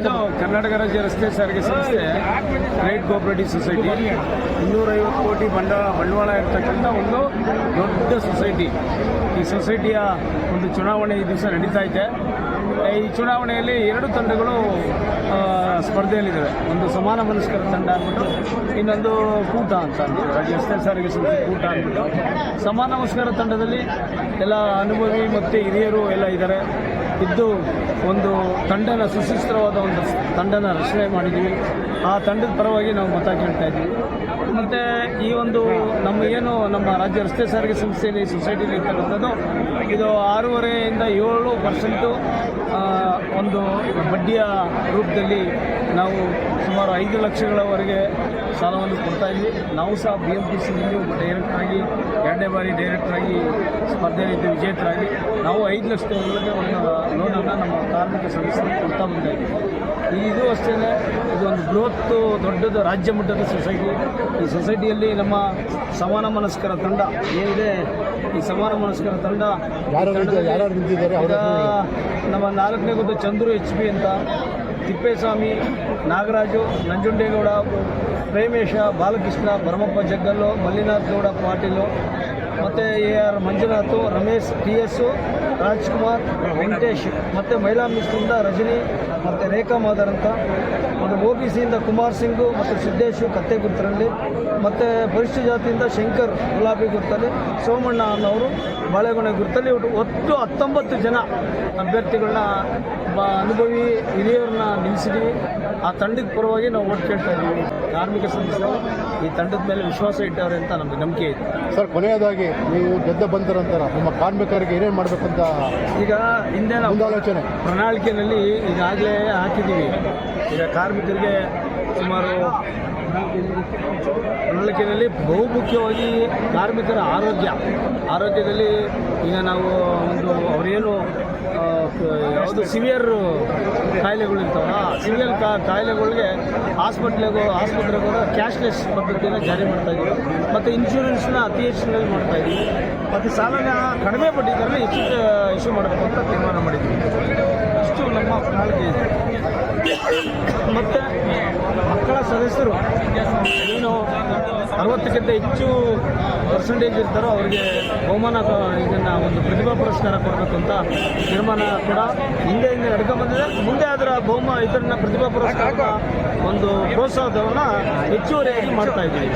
ಇದು ಕರ್ನಾಟಕ ರಾಜ್ಯ ರಸ್ತೆ ಸಾರಿಗೆ ಸಂಸ್ಥೆ ಗ್ರೇಟ್ ಕೋಆಪರೇಟಿವ್ ಸೊಸೈಟಿ ಇನ್ನೂರೈವತ್ತು ಕೋಟಿ ಬಂಡ ಬಂಡವಾಳ ಇರತಕ್ಕಂಥ ಒಂದು ದೊಡ್ಡ ಸೊಸೈಟಿ ಈ ಸೊಸೈಟಿಯ ಒಂದು ಚುನಾವಣೆ ಈ ದಿವಸ ನಡೀತಾ ಇದೆ. ಈ ಚುನಾವಣೆಯಲ್ಲಿ ಎರಡು ತಂಡಗಳು ಸ್ಪರ್ಧೆಯಲ್ಲಿದ್ದಾವೆ. ಒಂದು ಸಮಾನ ಮನಸ್ಕರ ತಂಡ ಅಂದ್ಬಿಟ್ಟು, ಇನ್ನೊಂದು ಕೂಟ ಅಂತ ರಾಜ್ಯ ರಸ್ತೆ ಸಾರಿಗೆ ಸಂಸ್ಥೆ ಕೂಟ ಅಂದ್ಬಿಟ್ಟು. ಸಮಾನ ಮನಸ್ಕರ ತಂಡದಲ್ಲಿ ಎಲ್ಲ ಅನುಭವಿ ಮತ್ತು ಹಿರಿಯರು ಎಲ್ಲ ಇದ್ದಾರೆ. ಇದ್ದು ಒಂದು ತಂಡನ ಸುಶಿಸ್ತ್ರವಾದ ಒಂದು ತಂಡನ ರಚನೆ ಮಾಡಿದ್ದೀವಿ ಆ ತಂಡದ ಪರವಾಗಿ ನಾವು ಮತ ಕೇಳ್ತಾ ಇದ್ದೀವಿ ಮತ್ತು ಈ ಒಂದು ನಮ್ಮ ಏನು ನಮ್ಮ ರಾಜ್ಯ ರಸ್ತೆ ಸಾರಿಗೆ ಸಂಸ್ಥೆಯಲ್ಲಿ ಸೊಸೈಟಿಲಿ ಇರ್ತಕ್ಕಂಥದ್ದು ಇದು ಆರೂವರೆಯಿಂದ ಏಳು ಪರ್ಸೆಂಟು ಒಂದು ಬಡ್ಡಿಯ ರೂಪದಲ್ಲಿ ನಾವು ಸುಮಾರು ಐದು ಲಕ್ಷಗಳವರೆಗೆ ಸಾಲವನ್ನು ಕೊಡ್ತಾ ಇದ್ವಿ. ನಾವು ಸಹ ಬಿ ಎಂ ಪಿ ಸಿಯಲ್ಲಿ ಒಬ್ಬ ಡೈರೆಕ್ಟರ್ ಆಗಿ ಎರಡನೇ ಬಾರಿ ಡೈರೆಕ್ಟ್ರಾಗಿ ಸ್ಪರ್ಧೆಯಲ್ಲಿದ್ದು ವಿಜೇತರಾಗಿ ನಾವು ಐದು ಲಕ್ಷ ಒಂದು ಲೋನನ್ನು ನಮ್ಮ ಕಾರ್ಮಿಕ ಸಂಸ್ಥೆ ಕೊಡ್ತಾ ಬಂದ ಇದ್ದೀವಿ ಇದು ಅಷ್ಟೇ ಇದು ಒಂದು ಬೃಹತ್ ದೊಡ್ಡದು ರಾಜ್ಯ ಮಟ್ಟದ ಸೊಸೈಟಿ ಈ ಸೊಸೈಟಿಯಲ್ಲಿ ನಮ್ಮ ಸಮಾನ ಮನಸ್ಕರ ತಂಡ ಏನಿದೆ ಈ ಸಮಾನ ಮನಸ್ಕರ ತಂಡ ನಮ್ಮ ನಾಲ್ಕನೇ ಗೊತ್ತು ಚಂದ್ರು ಎಚ್ ಪಿ ಅಂತ ತಿಪ್ಪೇಸ್ವಾಮಿ ನಾಗರಾಜು ನಂಜುಂಡೇಗೌಡ ಪ್ರೇಮೇಶ, ಬಾಲಕೃಷ್ಣ ಭರಮಪ್ಪ ಜಗ್ಗಲ್ಲು, ಮಲ್ಲಿನಾಥ್ ಗೌಡ ಪಾಟೀಲು, ಮತ್ತು A R Manjunath, Ramesh T S Rajkumar, Venkatesh, ಮತ್ತು ಮಹಿಳಾ ಮಿಸ್ಟ್ರಿಂದ ರಜನಿ, ಮತ್ತು ರೇಖಾ ಮಾದರ್ ಅಂತ, ಮತ್ತು ಒ ಬಿ ಸಿಯಿಂದ ಕುಮಾರ್ ಸಿಂಗು ಮತ್ತು ಸಿದ್ದೇಶು ಕತ್ತೆ ಗುರ್ತರಲ್ಲಿ ಮತ್ತು ಪರಿಶಿಷ್ಟ ಜಾತಿಯಿಂದ ಶಂಕರ್ ಗುಲಾಬಿ ಗುರ್ತಲ್ಲಿ, ಸೋಮಣ್ಣ ಅನ್ನೋರು ಬಾಳೆಗೊನೆ ಗುರ್ತಲ್ಲಿ, ಒಟ್ಟು ಹತ್ತೊಂಬತ್ತು ಜನ ಅಭ್ಯರ್ಥಿಗಳನ್ನ ಅನುಭವಿ ಹಿರಿಯರನ್ನ ನಿಲ್ಲಿಸಿದ್ದೀವಿ ಆ ತಂಡದ ಪರವಾಗಿ ನಾವು ಓಟ್ ಕೇಳ್ತಾ ಇದ್ದೀವಿ. ಕಾರ್ಮಿಕ ಸಂಸ್ಥೆ ಈ ತಂಡದ ಮೇಲೆ ವಿಶ್ವಾಸ ಇಟ್ಟವ್ರೆ ಅಂತ ನಮಗೆ ನಂಬಿಕೆ ಇದೆ. ಸರ್ ಕೊನೆಯದಾಗಿ ನೀವು ಗೆದ್ದ ಬಂದ ನಂತರ ನಿಮ್ಮ ಕಾರ್ಮಿಕರಿಗೆ ಏನೇನು ಮಾಡಬೇಕಂತ ಈಗ ಹಿಂದೆ ಆಲೋಚನೆ ಮುಂದಾಲೋಚನೆ. ಪ್ರಣಾಳಿಕೆಯಲ್ಲಿ ಈಗಾಗಲೇ ಹಾಕಿದ್ದೀವಿ. ಈಗ ಕಾರ್ಮಿಕರಿಗೆ ಸುಮಾರು ಪ್ರಣಾಳಿಕೆಯಲ್ಲಿ ಬಹುಮುಖ್ಯವಾಗಿ ಕಾರ್ಮಿಕರ ಆರೋಗ್ಯ. ಆರೋಗ್ಯದಲ್ಲಿ ಈಗ ನಾವು ಒಂದು ಅವರೇನು ಯಾವುದು ಸಿವಿಯರ್ ಕಾಯಿಲೆಗಳು ಸಿವಿಯರ್ ಕಾ, ಕಾಯಿಲೆಗಳಿಗೆ ಆಸ್ಪತ್ರೆಗೆ ಹೋದ ಕ್ಯಾಶ್ಲೆಸ್ ಪದ್ಧತಿಯನ್ನು ಜಾರಿ ಮಾಡ್ತಾ ಇದ್ದೀವಿ. ಮತ್ತು ಇನ್ಶೂರೆನ್ಸ್ನ ಅತಿ ಹೆಚ್ಚಿನಲ್ಲಿ ಮಾಡ್ತಾ ಇದ್ದೀವಿ. ಮತ್ತು ಸಾಲನ ಕಡಿಮೆ ಬಡ್ಡಿದರನ್ನ ಹೆಚ್ಚು ಇಶ್ಯೂ ಮಾಡಬೇಕು ಅಂತ ತೀರ್ಮಾನ ಮಾಡಿದ್ದೀವಿ. ಇಷ್ಟು ನಮ್ಮ ಪ್ರಣಾಳಿಕೆ ಇದೆ. ಮತ್ತು ಮಕ್ಕಳ ಸದಸ್ಯರು ಅರವತ್ತಕ್ಕಿಂತ ಹೆಚ್ಚು ಪರ್ಸೆಂಟೇಜ್ ಇರ್ತಾರೋ ಅವರಿಗೆ ಬಹುಮಾನ ಇದನ್ನು ಒಂದು ಪ್ರತಿಭಾ ಪುರಸ್ಕಾರ ಕೊಡಬೇಕು ಅಂತ ತೀರ್ಮಾನ ಕೂಡ ಹಿಂದೆ ಹಿಂದೆ ನಡ್ಕೊಂಡ್ಬಂದಿದೆ ಮುಂದೆ ಅದರ ಬಹುಮಾನ ಇದನ್ನ ಪ್ರತಿಭಾ ಪುರಸ್ಕಾರ ಒಂದು ಪ್ರೋತ್ಸಾಹವನ್ನು ಹೆಚ್ಚುವರಿಯಾಗಿ ಮಾಡ್ತಾ ಇದ್ದೀವಿ.